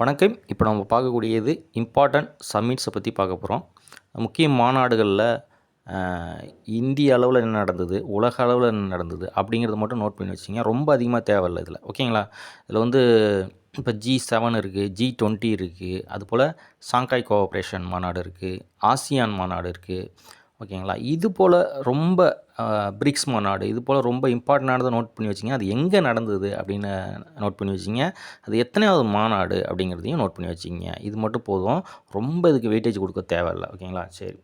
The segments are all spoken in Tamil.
வணக்கம். இப்போ நம்ம பார்க்கக்கூடியது இம்பார்ட்டன்ட் சம்மிட்ஸை பற்றி பார்க்க போகிறோம் முக்கிய மாநாடுகளில் இந்திய அளவில் என்ன நடந்தது உலக அளவில் என்ன நடந்தது அப்படிங்கிறத மட்டும் நோட் பண்ணி வச்சிங்க ரொம்ப அதிகமாக தேவையில்லை இதில். ஓகேங்களா? இதில் வந்து இப்போ ஜி செவன் இருக்குது ஜி டுவெண்ட்டி இருக்குது அதுபோல் சாங்காய் கோஆப்ரேஷன் மாநாடு இருக்குது ஆசியான் மாநாடு இருக்குது ஓகேங்களா? இது போல் ரொம்ப பிரிக்ஸ் மாநாடு இது போல் ரொம்ப இம்பார்ட்டண்டானதை நோட் பண்ணி வச்சிங்க. அது எங்கே நடந்தது அப்படின்னு நோட் பண்ணி வச்சிங்க. அது எத்தனையாவது மாநாடு அப்படிங்கிறதையும் நோட் பண்ணி வச்சிங்க. இது மட்டும் போதும். ரொம்ப இதுக்கு வெயிட்டேஜ் கொடுக்க தேவையில்லை. ஓகேங்களா? சரி.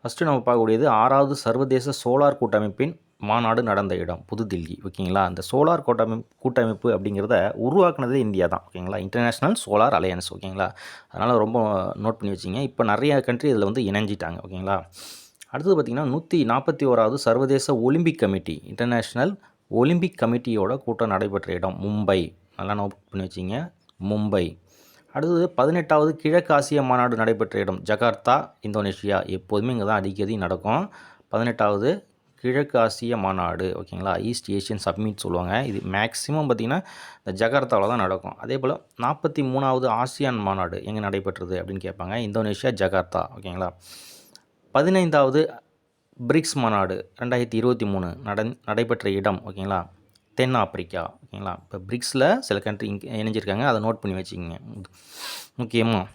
ஃபஸ்ட்டு நம்ம பார்க்கக்கூடியது ஆறாவது சர்வதேச சோலார் கூட்டமைப்பின் மாநாடு நடந்த இடம் புதுதில்லி. ஓகேங்களா? அந்த சோலார் கூட்டமைப்பு கூட்டமைப்பு அப்படிங்கிறத உருவாக்குனதே இந்தியா தான். ஓகேங்களா? இன்டர்நேஷ்னல் சோலார் அலையன்ஸ் ஓகேங்களா? அதனால் ரொம்ப நோட் பண்ணி வச்சிங்க. இப்போ நிறைய கண்ட்ரி இதில் வந்து இணைஞ்சிட்டாங்க. ஓகேங்களா? அடுத்தது பார்த்திங்கன்னா நூற்றி நாற்பத்தி ஓராவது சர்வதேச ஒலிம்பிக் கமிட்டி இன்டர்நேஷ்னல் ஒலிம்பிக் கமிட்டியோட கூட்டம் நடைபெற்ற இடம் மும்பை. நல்லா நோட் பண்ணி வச்சிங்க. மும்பை. அடுத்தது பதினெட்டாவது கிழக்கு ஆசிய மாநாடு நடைபெற்ற இடம் ஜகார்த்தா இந்தோனேஷியா. எப்போதுமே இங்கே தான் அடிக்கடி நடக்கும். பதினெட்டாவது கிழக்கு ஆசிய மாநாடு ஓகேங்களா? ஈஸ்ட் ஏஷியன் சப்மிட் சொல்லுவாங்க. இது மேக்ஸிமம் பார்த்திங்கன்னா இந்த ஜகார்த்தாவில் தான் நடக்கும். அதே போல் நாற்பத்தி மூணாவது ஆசியான் மாநாடு எங்கே நடைபெற்றது அப்படின்னு கேட்பாங்க. இந்தோனேஷியா ஜகார்த்தா ஓகேங்களா? பதினைந்தாவது பிரிக்ஸ் மாநாடு ரெண்டாயிரத்தி இருபத்தி மூணு நட நடைபெற்ற இடம் ஓகேங்களா? தென் ஆப்பிரிக்கா ஓகேங்களா? இப்போ பிரிக்ஸில் சில கண்ட்ரி இங்கே இணைஞ்சிருக்காங்க. அதை நோட் பண்ணி வச்சுக்கோங்க. முக்கியமாக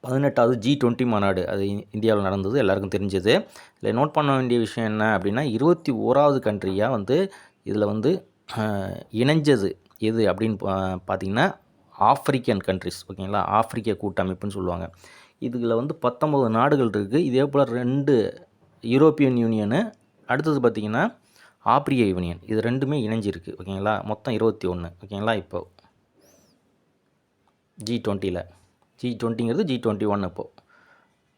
பதினெட்டாவது ஜி டுவெண்ட்டி மாநாடு அது இந்தியாவில் நடந்தது எல்லாருக்கும் தெரிஞ்சது. இதில் நோட் பண்ண வேண்டிய விஷயம் என்ன அப்படின்னா இருபத்தி ஓராவது கண்ட்ரியாக வந்து இதில் வந்து இணைஞ்சது. எது அப்படின்னு பா- பார்த்தீங்கன்னா ஆப்பிரிக்கன் கண்ட்ரிஸ் ஓகேங்களா? ஆப்பிரிக்க கூட்டமைப்புன்னு சொல்லுவாங்க. இதில் வந்து பத்தொம்பது நாடுகள் இருக்குது இதே போல் ரெண்டு யூரோப்பியன் யூனியனு அடுத்தது பார்த்திங்கன்னா ஆப்பிரிய யூனியன். இது ரெண்டுமே இணைஞ்சிருக்கு ஓகேங்களா? மொத்தம் இருபத்தி ஒன்று ஓகேங்களா? இப்போ ஜி டுவெண்ட்டியில் ஜி டுவெண்ட்டிங்கிறது ஜி டுவெண்ட்டி ஒன் இப்போது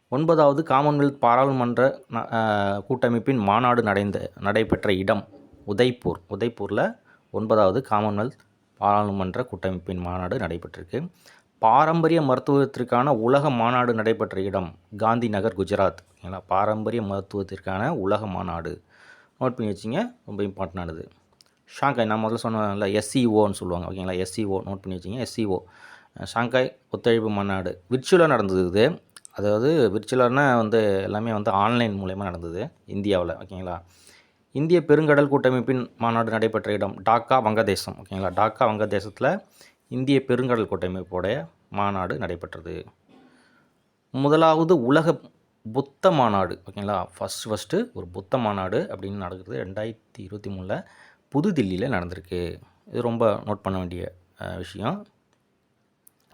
ஒன்பதாவது காமன்வெல்த் பாராளுமன்ற ந- கூட்டமைப்பின் மாநாடு நடைந்த நடைபெற்ற இடம் உதய்பூர். உதய்பூரில் ஒன்பதாவது காமன்வெல்த் பாராளுமன்ற கூட்டமைப்பின் மாநாடு நடைபெற்றிருக்கு. பாரம்பரிய மருத்துவத்திற்கான உலக மாநாடு நடைபெற்ற இடம் காந்தி நகர் குஜராத். ஓகேங்களா பாரம்பரிய மருத்துவத்திற்கான உலக மாநாடு. நோட் பண்ணி வச்சிங்க ரொம்ப இம்பார்ட்டண்டானது ஷாங்காய் நான் முதல்ல சொன்னேன்ல எஸ்சிஓன்னு சொல்லுவாங்க ஓகேங்களா? எஸ்சிஓ நோட் பண்ணி வச்சிங்க எஸ்சிஓ ஷாங்காய் ஒத்துழைப்பு மாநாடு. விர்ச்சுவலாக நடந்தது. இது அதாவது விர்ச்சுவலானா வந்து எல்லாமே வந்து ஆன்லைன் மூலயமா நடந்தது இந்தியாவில் ஓகேங்களா? இந்திய பெருங்கடல் கூட்டமைப்பின் மாநாடு நடைபெற்ற இடம் டாக்கா வங்கதேசம் ஓகேங்களா? டாக்கா வங்கதேசத்தில் இந்திய பெருங்கடல் கூட்டமைப்போடைய மாநாடு நடைபெற்றது. முதலாவது உலக புத்த மாநாடு ஓகேங்களா? ஃபஸ்ட் ஃபஸ்ட்டு ஒரு புத்த மாநாடு அப்படின்னு நடக்கிறது ரெண்டாயிரத்தி இருபத்தி மூணில் புதுதில்லியில் நடந்திருக்கு. இது ரொம்ப நோட் பண்ண வேண்டிய விஷயம்.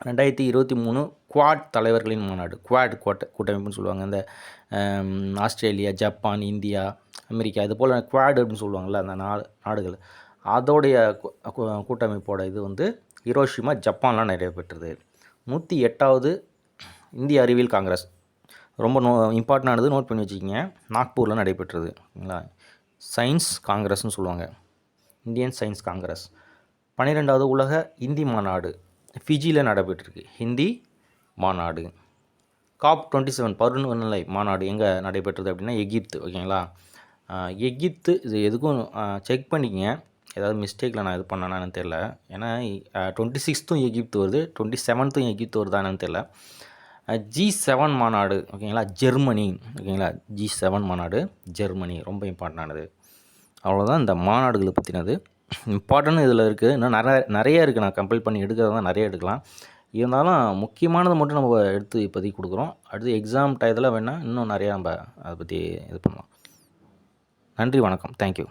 ரெண்டாயிரத்தி இருபத்தி மூணு குவாட் தலைவர்களின் மாநாடு குவாட் கோட்ட கூட்டமைப்புன்னு சொல்லுவாங்க. இந்த ஆஸ்திரேலியா ஜப்பான் இந்தியா அமெரிக்கா இது போல் குவாட் அப்படின்னு சொல்லுவாங்கள்ல அந்த நாடு நாடுகள். அதோடைய கூட்டமைப்போட இது வந்து ஹிரோஷிமா ஜப்பான்லாம் நடைபெற்றது நூற்றி எட்டாவது இந்திய அறிவியல் காங்கிரஸ். ரொம்ப நோ இம்பார்ட்டண்டானது நோட் பண்ணி வச்சுக்கிங்க. நாக்பூரில் நடைபெற்றது. ஓகேங்களா சயின்ஸ் காங்கிரஸ்னு சொல்லுவாங்க. இந்தியன் சயின்ஸ் காங்கிரஸ் பன்னிரெண்டாவது உலக இந்தி மாநாடு. ஃபிஜியில் நடைபெற்றிருக்கு. ஹிந்தி மாநாடு. காப் டுவெண்ட்டி செவன் பருவநிலை மாநாடு எங்கே நடைபெற்றது அப்படின்னா எகிப்து. ஓகேங்களா? எகிப்து இது எதுக்கும் செக் பண்ணிக்கங்க. ஏதாவது மிஸ்டேக்கில் நான் இது பண்ணேனான்னு தெரில ஏன்னா டுவெண்ட்டி சிக்ஸ்த்தும் எகிப்து வருது டுவெண்ட்டி செவன்த்தும் எகிப்து வருதான்னு தெரில ஜி செவன் மாநாடு ஓகேங்களா? ஜெர்மனி ஓகேங்களா? ஜி செவன் மாநாடு ஜெர்மனி ரொம்ப இம்பார்ட்டண்டானது அவ்வளோதான் இந்த மாநாடுகளை பற்றினது இம்பார்ட்டன் இதில் இருக்குது இன்னும் நிறைய நிறைய இருக்குது நான் கம்ப்ளீட் பண்ணி எடுக்கிறது தான் நிறைய எடுக்கலாம். இருந்தாலும் முக்கியமானதை மட்டும் நம்ம எடுத்து இப்போதைக்கு கொடுக்குறோம். அடுத்து எக்ஸாம் டயத்தில் வேணால் இன்னும் நிறையா நம்ம அதை பற்றி இது பண்ணலாம். நன்றி வணக்கம். தேங்க்யூ